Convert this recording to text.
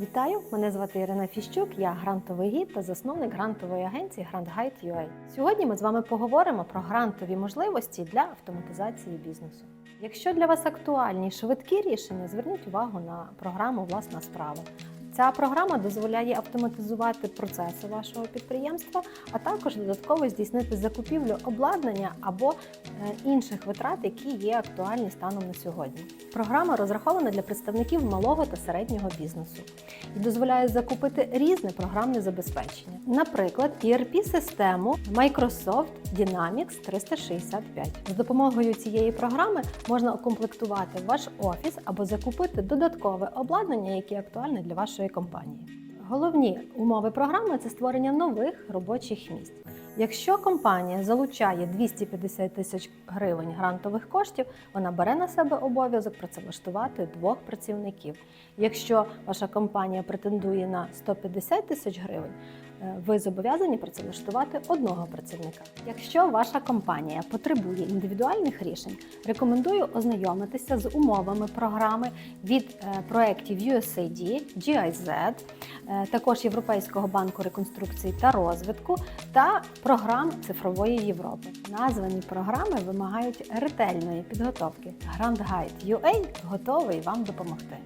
Вітаю! Мене звати Ірина Фіщук, я грантовий гід та засновник грантової агенції GrantGuide.ua. Сьогодні ми з вами поговоримо про грантові можливості для автоматизації бізнесу. Якщо для вас актуальні швидкі рішення, зверніть увагу на програму Власна справа. Ця програма дозволяє автоматизувати процеси вашого підприємства, а також додатково здійснити закупівлю обладнання або інших витрат, які є актуальні станом на сьогодні. Програма розрахована для представників малого та середнього бізнесу і дозволяє закупити різне програмне забезпечення, наприклад, ERP-систему Microsoft Dynamics 365. З допомогою цієї програми можна укомплектувати ваш офіс або закупити додаткове обладнання, яке актуальне для вашої компанії. Головні умови програми це створення нових робочих місць. Якщо компанія залучає 250 тисяч гривень грантових коштів, вона бере на себе обов'язок працевлаштувати двох працівників. Якщо ваша компанія претендує на 150 тисяч гривень, ви зобов'язані працевлаштувати одного працівника. Якщо ваша компанія потребує індивідуальних рішень, рекомендую ознайомитися з умовами програми від е, проєктів USAID, GIZ, е, також Європейського банку реконструкції та розвитку та програм цифрової Європи. Названі програми вимагають ретельної підготовки. Гранд Guide UA готовий вам допомогти.